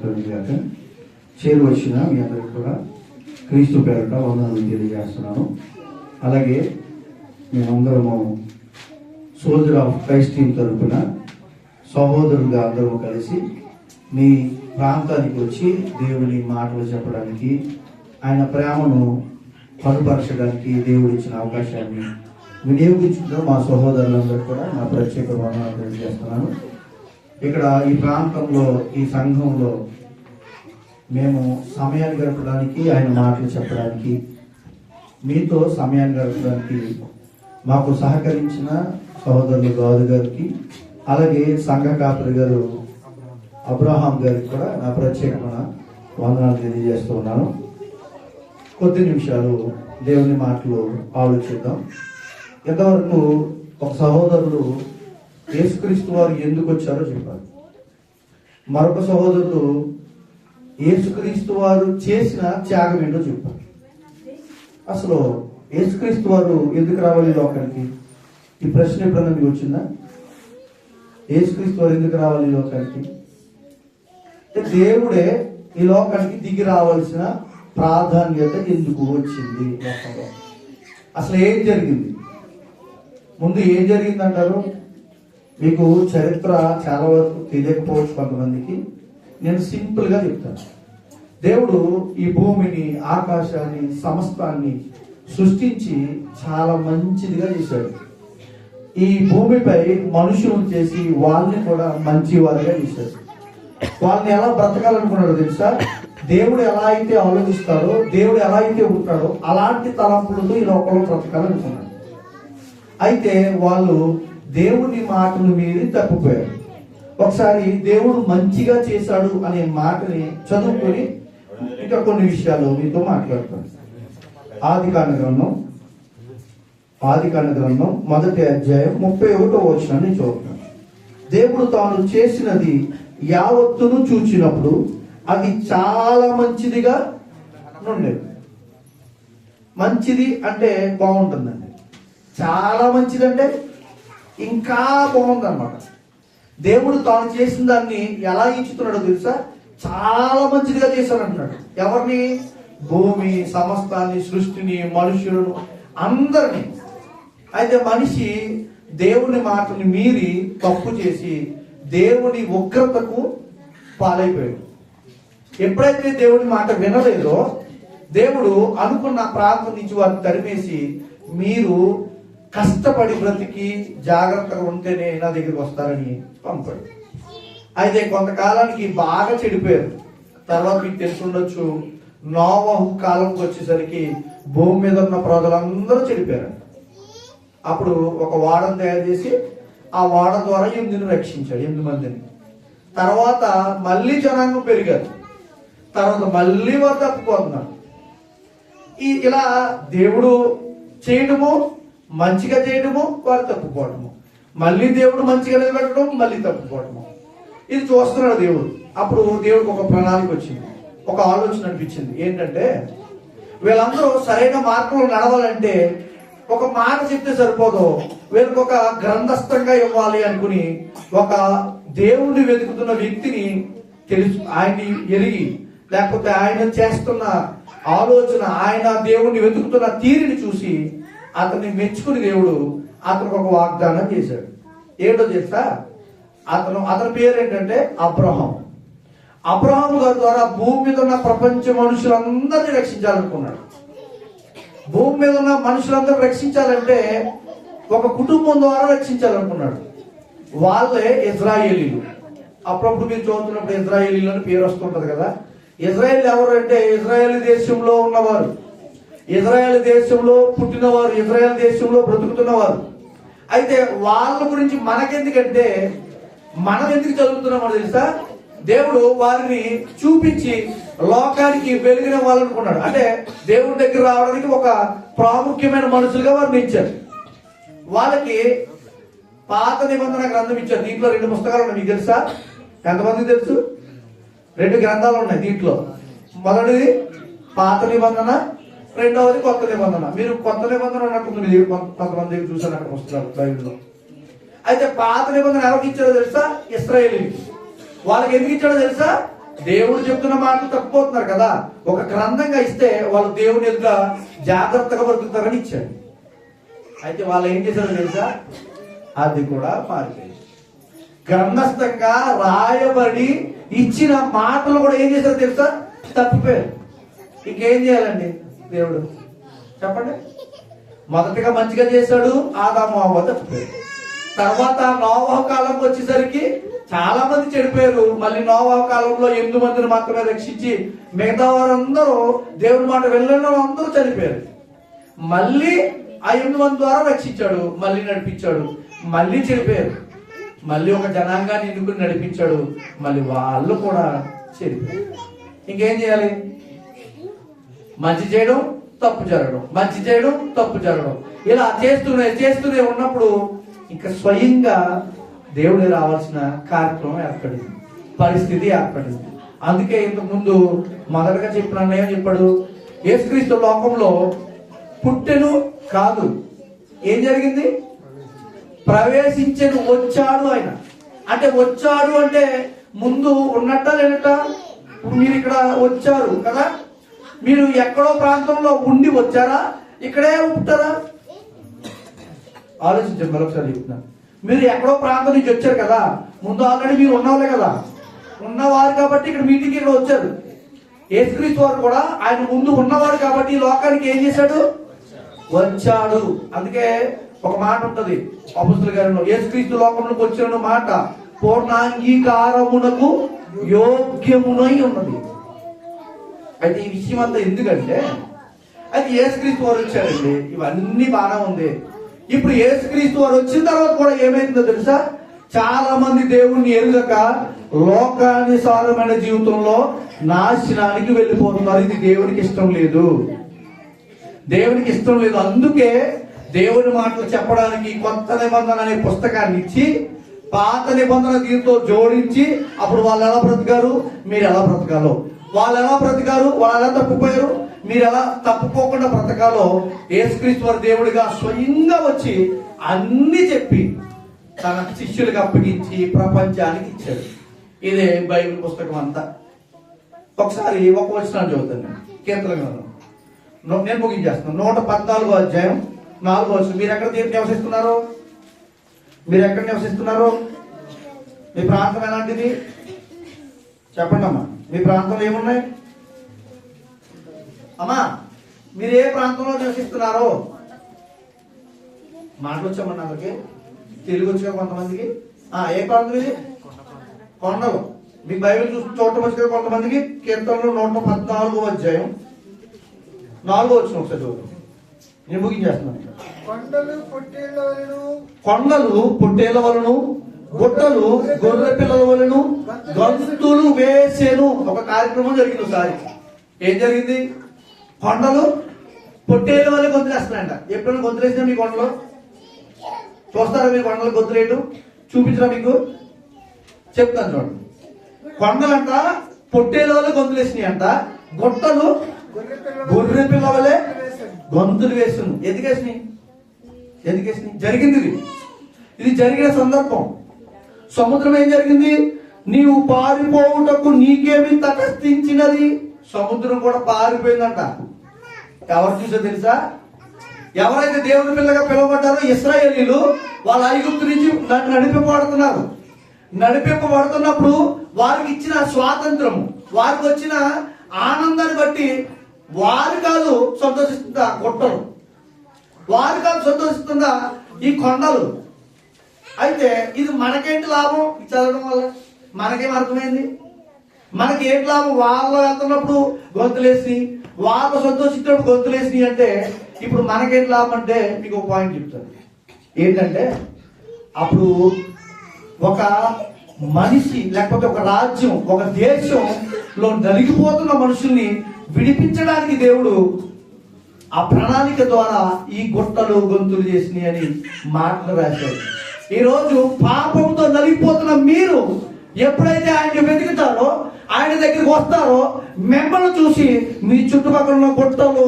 ఉంటుంది కాక చేరు వచ్చిన మీ అందరికి కూడా క్రీస్తు పేరట వందనాలు తెలియజేస్తున్నాను. అలాగే మేమందరము సోల్జర్ ఆఫ్ క్రైస్ట్ టీం తరపున సహోదరులుగా అందరూ కలిసి మీ ప్రాంతానికి వచ్చి దేవుని మాటలు చెప్పడానికి ఆయన ప్రేమను కనుపరచడానికి దేవుడు ఇచ్చిన అవకాశాన్ని వినియోగించుకున్న మా సహోదరులందరూ కూడా నా ప్రత్యేక వందనాలు తెలియజేస్తున్నాను. ఇక్కడ ఈ ప్రాంతంలో ఈ సంఘంలో మేము సమయాన్ని గడపడానికి ఆయన మాటలు చెప్పడానికి మీతో సమయాన్ని గడపడానికి మాకు సహకరించిన సహోదరులు గౌరు గారికి అలాగే సంఘ కాపరి గారు అబ్రహాం గారికి కూడా నా ప్రత్యేకమైన వందనాలు తెలియజేస్తూ ఉన్నాను. కొద్ది నిమిషాలు దేవుని మాటలు ఆలోచిద్దాం. ఇంతవరకు ఒక సహోదరుడు యేసుక్రీస్తు వారు ఎందుకు వచ్చారో చెప్పాలి. మరొక సహోదరుడు యేసుక్రీస్తు వారు చేసిన త్యాగం ఏంటో చెప్పాలి. అసలు యేసుక్రీస్తు వారు ఎందుకు రావాలి లోకానికి? ఈ ప్రశ్న ఎప్పుడన్నా మీకు వచ్చిందా? యేసుక్రీస్తు వారు ఎందుకు రావాలి లోకానికి? దేవుడే ఈ లోకానికి దిగి రావాల్సిన ప్రాధాన్యత ఎందుకు వచ్చింది? లోకంలో అసలు ఏం జరిగింది? ముందు ఏం జరిగింది అంటారు మీకు చరిత్ర చాలా వరకు తెలియకపోవచ్చు కొంతమందికి. నేను సింపుల్గా చెప్తాను. దేవుడు ఈ భూమిని ఆకాశాన్ని సమస్తాన్ని సృష్టించి చాలా మంచిదిగా చేశాడు. ఈ భూమిపై మనుషులను చేసి వాళ్ళని కూడా మంచి వారిగా చేశాడు. వాళ్ళని ఎలా బ్రతకాలనుకున్నాడు తెలుసా? దేవుడు ఎలా అయితే ఆలోచిస్తాడో దేవుడు ఎలా అయితే ఉంటాడో అలాంటి తలంపులతో ఈ లోకంలో బ్రతకాలనుకున్నాడు. అయితే వాళ్ళు దేవుని మాటలు మీరి తప్పిపోయారు ఒకసారి దేవుడు మంచిగా చేశాడు అనే మాటని చదువుకొని ఇంకా కొన్ని విషయాలు మీతో మాట్లాడతాను. ఆది కాండ గ్రంథం ఆది కాండ గ్రంథం మొదటి అధ్యాయం ముప్పై ఒకటో వచ్చినాన్ని చూద్దాం. దేవుడు తాను చేసినది యావత్తును చూచినప్పుడు అది చాలా మంచిదిగా ఉండేది మంచిది అంటే బాగుంటుందండి. చాలా మంచిదంటే ఇంకా బాగుంది అనమాట దేవుడు తాను చేసిన దాన్ని ఎలా ఇచ్చుతున్నాడో తెలుసా? చాలా మంచిదిగా చేశాడు అంటున్నాడు ఎవరిని? భూమి సమస్తాన్ని సృష్టిని మనుషులను అందరినీ. అయితే మనిషి దేవుని మాటని మీరి తప్పు చేసి దేవుని ఉగ్రతకు పాలైపోయాడు. ఎప్పుడైతే దేవుని మాట వినలేదో దేవుడు అనుకున్న ప్రాంతం నుంచి వారిని తరిమేసి మీరు కష్టపడి బ్రతికి జాగ్రత్తగా ఉంటేనే నా దగ్గరికి వస్తారని పంపాడు అయితే కొంతకాలానికి బాగా చెడిపోయారు. తర్వాత మీకు తెలిసి నోవహు కాలంకి వచ్చేసరికి భూమి మీద ఉన్న ప్రజలందరూ చెడిపోయారు. అప్పుడు ఒక వాడను తయారు చేసి ఆ వాడ ద్వారా ఎనిమిదిని రక్షించాడు ఎనిమిది మందిని. తర్వాత మళ్ళీ జనాంగం పెరిగారు. తర్వాత మళ్ళీ వారు తప్పిపోతున్నారు. ఈ ఇలా దేవుడు చేయడము మంచిగా చేయడము వారు తప్పుకోవడము. మళ్ళీ దేవుడు మంచిగా నిలబెట్టడం మళ్ళీ తప్పుకోవడము. ఇది చూస్తున్నాడు దేవుడు. అప్పుడు దేవుడికి ఒక ప్రణాళిక వచ్చింది. ఒక ఆలోచన అనిపించింది. ఏంటంటే వీళ్ళందరూ సరైన మార్గంలో నడవాలంటే ఒక మాట చెప్తే సరిపోదు. వీళ్ళకి ఒక గ్రంథస్థంగా ఇవ్వాలి అనుకుని ఒక దేవుణ్ణి వెతుకుతున్న వ్యక్తిని తెలుసు ఆయన్ని ఎరిగి లేకపోతే ఆయన చేస్తున్న ఆలోచన ఆయన దేవుణ్ణి వెతుకుతున్న తీరిని చూసి అతన్ని మెచ్చుకుని దేవుడు అతనికి ఒక వాగ్దానం చేశాడు. ఏంటో తెలుసా? అతను అతని పేరు ఏంటంటే అబ్రహం. అబ్రహాం గారి ద్వారా భూమి మీద ఉన్న ప్రపంచ మనుషులందరినీ రక్షించాలనుకున్నాడు. భూమి మీద ఉన్న మనుషులందరూ రక్షించాలంటే ఒక కుటుంబం ద్వారా రక్షించాలనుకున్నాడు. వాళ్ళే ఇజ్రాయేలీలు. అప్పుడప్పుడు మీరు చదువుతున్నప్పుడు ఇజ్రాయేలీలు అని పేరు వస్తుంటది కదా. ఇజ్రాయేల్ ఎవరు అంటే ఇజ్రాయేల్ దేశంలో ఉన్నవారు. ఇజ్రాయెల్ దేశంలో పుట్టినవారు ఇజ్రాయెల్ దేశంలో బ్రతుకుతున్నవారు. అయితే వాళ్ళ గురించి మనకెందుకంటే మనం ఎందుకు చదువుతున్నామో తెలుసా? దేవుడు వారిని చూపించి లోకానికి వెలిగిన వాళ్ళు అనుకున్నాడు. అంటే దేవుడి దగ్గర రావడానికి ఒక ప్రాముఖ్యమైన మనుషులుగా వారిని ఇచ్చారు. వాళ్ళకి పాత నిబంధన గ్రంథం ఇచ్చారు. దీంట్లో రెండు పుస్తకాలు ఉన్నాయి. మీకు తెలుసా? ఎంతమంది తెలుసు? రెండు గ్రంథాలు ఉన్నాయి దీంట్లో. మొదటిది పాత నిబంధన రెండవది కొత్త నిబంధన. మీరు కొత్త నిబంధన ఉన్నట్టుంది మీరు కొంత- కొంతమంది చూసాను అక్కడ వస్తున్నారు బైబిల్లో. అయితే పాత నిబంధన ఎవరికి ఇచ్చారో తెలుసా? ఇస్రాయేలీకి వాళ్ళకి ఎందుకు ఇచ్చాడో తెలుసా? దేవుడు చెప్తున్న మాటలు తప్పిపోతున్నారు కదా. ఒక గ్రంథంగా ఇస్తే వాళ్ళు దేవుని ఎదుట జాగ్రత్తగా బతుకుతారని ఇచ్చాడు అయితే వాళ్ళు ఏం చేశారో తెలుసా? అది కూడా మారిపోయింది గ్రంథస్థంగా రాయబడి ఇచ్చిన మాటలు కూడా ఏం చేశారో తెలుసా? తప్పిపోయారు. ఇంకేం చేయాలండి? దేవుడు. చెప్పండి. మొదటగా మంచిగా చేశాడు ఆదాము అవ్వ తర్వాత నోవాహ కాలం వచ్చేసరికి చాలా మంది చెడిపోయారు. మళ్ళీ నోవాహ కాలంలో ఎనిమిది మందిని మాత్రమే రక్షించి మిగతా వారందరూ దేవుని మాట వెళ్ళిన అందరూ చనిపోయారు. మళ్ళీ ఆ ఎనిమిది మంది ద్వారా రక్షించాడు. మళ్ళీ నడిపించాడు. మళ్ళీ చెడిపోయారు. మళ్ళీ ఒక జనాంగాన్ని ఎన్నుకుని నడిపించాడు? మళ్ళీ వాళ్ళు కూడా చెడిపోయారు. ఇంకేం చేయాలి? మంచి చేయడం తప్పు జరగడం. మంచి చేయడం తప్పు జరగడం. ఇలా చేస్తూనే చేస్తూనే ఉన్నప్పుడు ఇంకా స్వయంగా దేవుడు రావాల్సిన కార్యక్రమం ఏర్పడింది. పరిస్థితి ఏర్పడింది. అందుకే ఇంతకు ముందు మొదటగా చెప్పిన అన్నయ్య చెప్పాడు? యేసుక్రీస్తు లోకంలో పుట్టెను కాదు. ఏం జరిగింది? ప్రవేశించను వచ్చాడు ఆయన. అంటే వచ్చాడు అంటే ముందు ఉన్నట్ట లేనట్ట? మీరు ఇక్కడ వచ్చారు కదా? మీరు ఎక్కడో ప్రాంతంలో ఉండి వచ్చారా? ఇక్కడే ఉంటారా? ఆలోచించండి మరొకసారి చెప్తున్నాను మీరు ఎక్కడో ప్రాంతం నుంచి వచ్చారు కదా? ముందు ఆల్రెడీ మీరు ఉన్నవాళ్ళే కదా? ఉన్నవారు కాబట్టి ఇక్కడ మీటింగ్ ఇక్కడ వచ్చారు. యేసుక్రీస్తు వారు కూడా ఆయన ముందు ఉన్నవాడు కాబట్టి లోకానికి ఏం చేశాడు? వచ్చాడు. అందుకే ఒక మాట ఉంటది. అపుస్తుల గారిలో యేసుక్రీస్తు లోకంలోకి వచ్చిన మాట పూర్ణాంగీకారమునకు యోగ్యమునై ఉన్నది. అయితే ఈ విషయం అంతా ఎందుకంటే అయితే ఏసుక్రీస్తు వారు వచ్చారండి. ఇవన్నీ బాగానే ఉంది. ఇప్పుడు ఏసుక్రీస్తు వారు వచ్చిన తర్వాత కూడా ఏమైందో తెలుసా? చాలా మంది దేవుణ్ణి ఎరుగక లోకానుసారమైన జీవితంలో నాశనానికి వెళ్ళిపోతున్నారు. ఇది దేవునికి ఇష్టం లేదు. దేవునికి ఇష్టం లేదు. అందుకే దేవుని మాటలు చెప్పడానికి కొత్త నిబంధన అనే పుస్తకాన్ని ఇచ్చి పాత నిబంధన దీంతో జోడించి అప్పుడు వాళ్ళు ఎలా బ్రతికారు? మీరు ఎలా బ్రతకాలో? వాళ్ళు ఎలా బ్రతికారు? వాళ్ళు ఎలా తప్పిపోయారు? మీరు ఎలా తప్పుకోకుండా బ్రతకాలో ఏసుక్రీశ్వర దేవుడిగా స్వయంగా వచ్చి అన్ని చెప్పి తన శిష్యులకు అప్పగించి ప్రపంచానికి ఇచ్చాడు ఇదే బైబిల్ పుస్తకం అంతా. ఒకసారి ఒక వచనాన్ని చదువుతాను నేను. కీర్తన గ్రంథం. నేను ముగించేస్తున్నాను నూట పద్నాలుగో అధ్యాయం నాలుగో వచ్చిన మీరు ఎక్కడ నివసిస్తున్నారు? మీరు ఎక్కడ నివసిస్తున్నారు? మీ ప్రాంతం ఎలాంటిది? చెప్పండి అమ్మా మీ ప్రాంతంలో ఏమున్నాయి? అమ్మా మీరు ఏ ప్రాంతంలో నివసిస్తున్నారు? మాటలు వచ్చామన్నా అందరికి? తెలుగు వచ్చా కొంతమందికి? ఆ ఏ ప్రాంతం ఇది? కొండలు. మీకు బైబిల్ చూసి చూడటం వచ్చి కదా కొంతమందికి? కీర్తనలు నూట పద్నాలుగో అధ్యాయం. నాలుగో వచ్చిన ఒకసారి చదువు నేను ముగించేస్తున్నాను. కొండలు పొట్టేళ్ళను కొండలు పొట్టేల వలను గుట్టలు గొర్రె పిల్లల వలను గంతులు వేసేను. ఒక కార్యక్రమం జరిగింది ఒకసారి. ఏం జరిగింది? కొండలు పొట్టేల వల్ల గొంతులేస్తున్నాయంట. ఎప్పుడైనా గొంతులేసినా మీ కొండలు? చూస్తారా మీ కొండలు గొంతులేటు చూపించరా మీకు? చెప్తాను చూడండి. కొండలంట పొట్టేల వల్ల గొంతులేసినాయి అంట గుట్టలు గొర్రె పిల్ల వలె గొంతులు వేస్తున్నాయి ఎందుకేసినాయి? ఎందుకేసినాయి? జరిగింది ఇది. ఇది జరిగిన సందర్భం. సముద్రం ఏం జరిగింది? నీవు పారిపోవుటకు నీకేమి తటస్థించినది? సముద్రం కూడా పారిపోయిందంట. ఎవరు చూసో తెలుసా? ఎవరైతే దేవుని పిల్లగా పిలువబడ్డారో ఇస్రాయేలీలు వాళ్ళ ఐగుప్తు నుంచి నడిపింపబడుతున్నారు. నడిపింపబడుతున్నప్పుడు వారికి ఇచ్చిన స్వాతంత్రం వారికి వచ్చిన ఆనందాన్ని బట్టి వారు కాదు సంతోషిస్తుందా గుట్టలు. వారు కాదు సంతోషిస్తుందా ఈ కొండలు. అయితే ఇది మనకేంటి లాభం? చదవడం వల్ల మనకేం అర్థమైంది? మనకి ఏంటి లాభం? వాళ్ళు వెళ్తున్నప్పుడు గొంతులేసి వాళ్ళు సంతోషించినప్పుడు గొంతులేసి అంటే ఇప్పుడు మనకేంటి లాభం అంటే మీకు ఒక పాయింట్ చెప్తాను. ఏంటంటే అప్పుడు ఒక మనిషి లేకపోతే ఒక రాజ్యం ఒక దేశంలో నలిగిపోతున్న మనుషుల్ని విడిపించడానికి దేవుడు ఆ ప్రణాళిక ద్వారా ఈ గుట్టలు గొంతులు చేసినాయి అని మాటలు రాశాడు. ఈరోజు పాపంతో నలిగిపోతున్న మీరు ఎప్పుడైతే ఆయన వెతుకుతారో ఆయన దగ్గరికి వస్తారో మిమ్మల్ని చూసి మీ చుట్టుపక్కల ఉన్న గుట్టలు